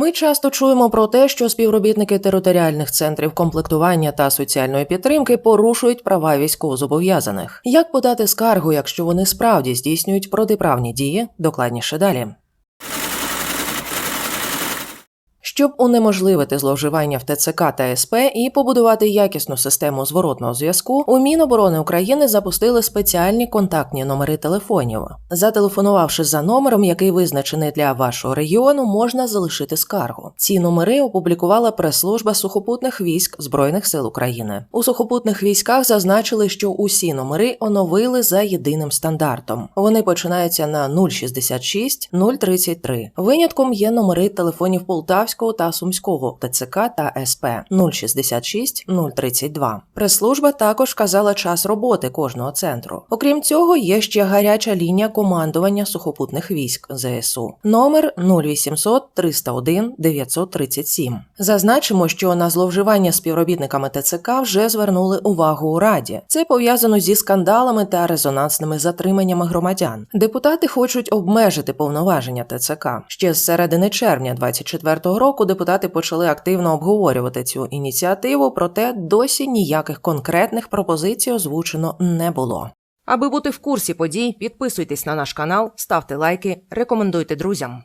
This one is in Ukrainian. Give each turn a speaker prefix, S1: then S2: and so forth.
S1: Ми часто чуємо про те, що співробітники територіальних центрів комплектування та соціальної підтримки порушують права військовозобов'язаних. Як подати скаргу, якщо вони справді здійснюють протиправні дії? Докладніше далі. Щоб унеможливити зловживання в ТЦК та СП і побудувати якісну систему зворотного зв'язку, у Міноборони України запустили спеціальні контактні номери телефонів. Зателефонувавши за номером, який визначений для вашого регіону, можна залишити скаргу. Ці номери опублікувала прес-служба сухопутних військ Збройних сил України. У сухопутних військах зазначили, що усі номери оновили за єдиним стандартом. Вони починаються на 066 033. Винятком є номери телефонів Полтавського та Сумського ТЦК та СП 066 032. Прес-служба також вказала час роботи кожного центру. Окрім цього, є ще гаряча лінія командування сухопутних військ ЗСУ. Номер 0800 301 937. Зазначимо, що на зловживання співробітниками ТЦК вже звернули увагу у Раді. Це пов'язано зі скандалами та резонансними затриманнями громадян. Депутати хочуть обмежити повноваження ТЦК. Ще з середини червня 2024 року депутати почали активно обговорювати цю ініціативу, проте досі ніяких конкретних пропозицій озвучено не було. Аби бути в курсі подій, підписуйтесь на наш канал, ставте лайки, рекомендуйте друзям.